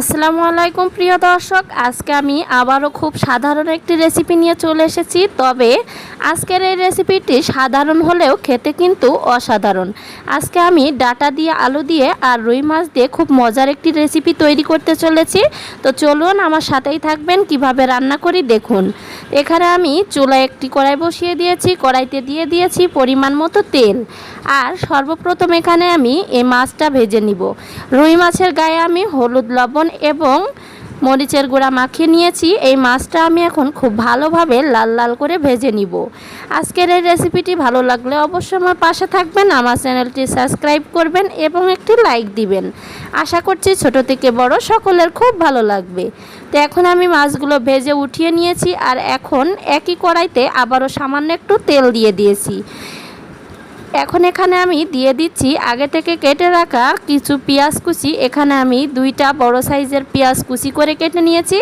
আসসালামু আলাইকুম, প্রিয় দর্শক। আজকে আমি আবারও খুব সাধারণ একটি রেসিপি নিয়ে চলে এসেছি। তবে আজকের এই রেসিপিটি সাধারণ হলেও খেতে কিন্তু অসাধারণ। আজকে আমি ডাটা দিয়ে আলু দিয়ে আর রুই মাছ দিয়ে খুব মজার একটি রেসিপি তৈরি করতে চলেছি। তো চলুন, আমার সাথেই থাকবেন, কীভাবে রান্না করি দেখুন। এখানে আমি চুলায় একটি কড়াই বসিয়ে দিয়েছি, কড়াইতে দিয়ে দিয়েছি পরিমাণ মতো তেল। আর সর্বপ্রথম এখানে আমি এই মাছটা ভেজে নিব। রুই মাছের গায়ে আমি হলুদ লবণ এবং মরিচের গুঁড়া মাখিয়ে নিয়েছি। এই মাছটা আমি এখন খুব ভালোভাবে লাল লাল করে ভেজে নিব। আজকের এই রেসিপিটি ভালো লাগলে অবশ্যই আমার পাশে থাকবেন, আমার চ্যানেলটি সাবস্ক্রাইব করবেন এবং একটি লাইক দিবেন। আশা করছি ছোট থেকে বড় সকলের খুব ভালো লাগবে। তো এখন আমি মাছগুলো ভেজে উঠিয়ে নিয়েছি আর এখন একই কড়াইতে আবারও সামান্য একটু তেল দিয়ে দিয়েছি। এখন এখানে আমি দিয়ে দিচ্ছি, আগে থেকে কেটে রাখা কিছু পেঁয়াজ কুচি। এখানে আমি দুইটা বড় সাইজের পেঁয়াজ কুচি করে কেটে নিয়েছি,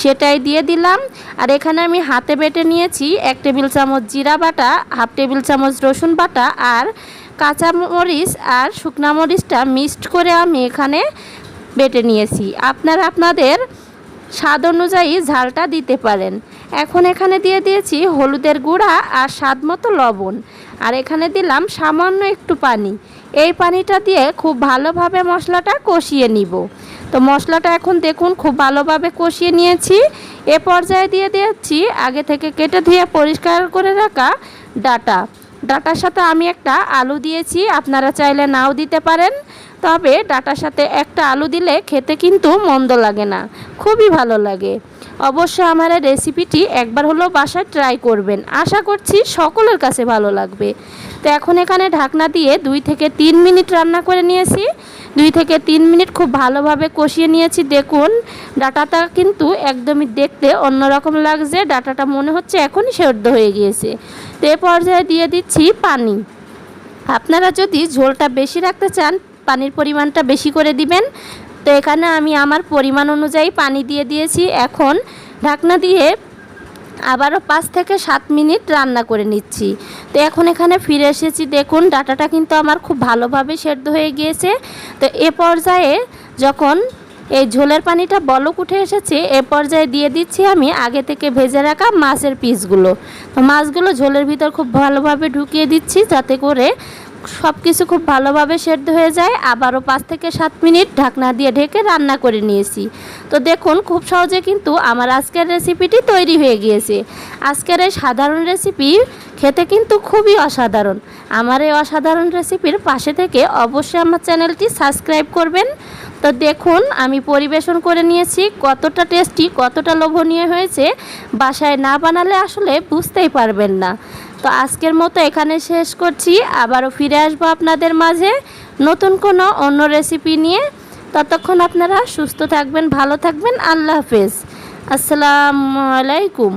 সেটাই দিয়ে দিলাম। আর এখানে আমি হাতে বেটে নিয়েছি এক টেবিল চামচ জিরা বাটা, হাফ টেবিল চামচ রসুন বাটা আর কাঁচা মরিচ আর শুকনা মরিচটা মিক্সড করে আমি এখানে বেটে নিয়েছি। আপনারা আপনাদের স্বাদ অনুযায়ী ঝালটা দিতে পারেন। এখন এখানে দিয়ে দিয়েছি হলুদের গুঁড়া আর স্বাদ মতো লবণ। আর এখানে দিলাম সামান্য একটু পানি। এই পানিটা দিয়ে খুব ভালোভাবে মশলাটা কষিয়ে নিব। তো মশলাটা এখন দেখুন খুব ভালোভাবে কষিয়ে নিয়েছি। এ পর্যায়ে দিয়ে দিয়েছি আগে থেকে কেটে ধুয়ে পরিষ্কার করে রাখা ডাটা। ডাটার সাথে আমি একটা আলু দিয়েছি, আপনারা চাইলে নাও দিতে পারেন। তবে ডাটার সাথে একটা আলু দিলে খেতে কিন্তু মন্দ লাগে না, খুবই ভালো লাগে। অবশ্যই আমার এই রেসিপিটি একবার হলেও বাসায় ট্রাই করবেন। আশা করছি সকলের কাছে ভালো লাগবে। তো এখন এখানে ঢাকনা দিয়ে দুই থেকে তিন মিনিট রান্না করে নিয়েছি। দুই থেকে তিন মিনিট খুব ভালোভাবে কষিয়ে নিয়েছি। দেখুন, ডাটাটা কিন্তু একদমই দেখতে অন্যরকম লাগছে। ডাটাটা মনে হচ্ছে এখনই সেদ্ধ হয়ে গিয়েছে। তো এ পর্যায়ে দিয়ে দিচ্ছি পানি। আপনারা যদি ঝোলটা বেশি রাখতে চান, পানির পরিমাণটা বেশি করে দিবেন। তো এখানে আমি আমার পরিমাণ অনুযায়ী পানি দিয়ে দিয়েছি। এখন ঢাকনা দিয়ে আবারও পাঁচ থেকে সাত মিনিট রান্না করে নিচ্ছি। তো এখন এখানে ফিরে এসেছি। দেখুন, ডাটাটা কিন্তু আমার খুব ভালোভাবে সেদ্ধ হয়ে গিয়েছে। তো এ পর্যায়ে যখন এই ঝোলের পানিটা বলক উঠে এসেছে, এ পর্যায়ে দিয়ে দিচ্ছি আমি আগে থেকে ভেজে রাখা মাছের পিসগুলো। তো মাছগুলো ঝোলের ভিতর খুব ভালোভাবে ঢুকিয়ে দিচ্ছি, যাতে করে সব কিছু খুব ভালোভাবে সেদ্ধ হয়ে যায়। আবারও পাঁচ থেকে সাত মিনিট ঢাকনা দিয়ে ঢেকে রান্না করে নিয়েছি। তো দেখুন, খুব সহজে কিন্তু আমার আজকের রেসিপিটি তৈরি হয়ে গিয়েছে। আজকের এই সাধারণ রেসিপি খেতে কিন্তু খুবই অসাধারণ। আমার এই অসাধারণ রেসিপির পাশে থেকে অবশ্যই আমার চ্যানেলটি সাবস্ক্রাইব করবেন। তো দেখুন, আমি পরিবেশন করে নিয়েছি কতটা টেস্টি, কতটা লোভনীয় হয়েছে। বাসায় না বানালে আসলে বুঝতেই পারবেন না। তো আজকের মতো এখানে শেষ করছি। আবারও ফিরে আসব আপনাদের মাঝে নতুন কোনো অন্য রেসিপি নিয়ে। ততক্ষণ আপনারা সুস্থ থাকবেন, ভালো থাকবেন। আল্লাহ হাফেজ। আসসালামু আলাইকুম।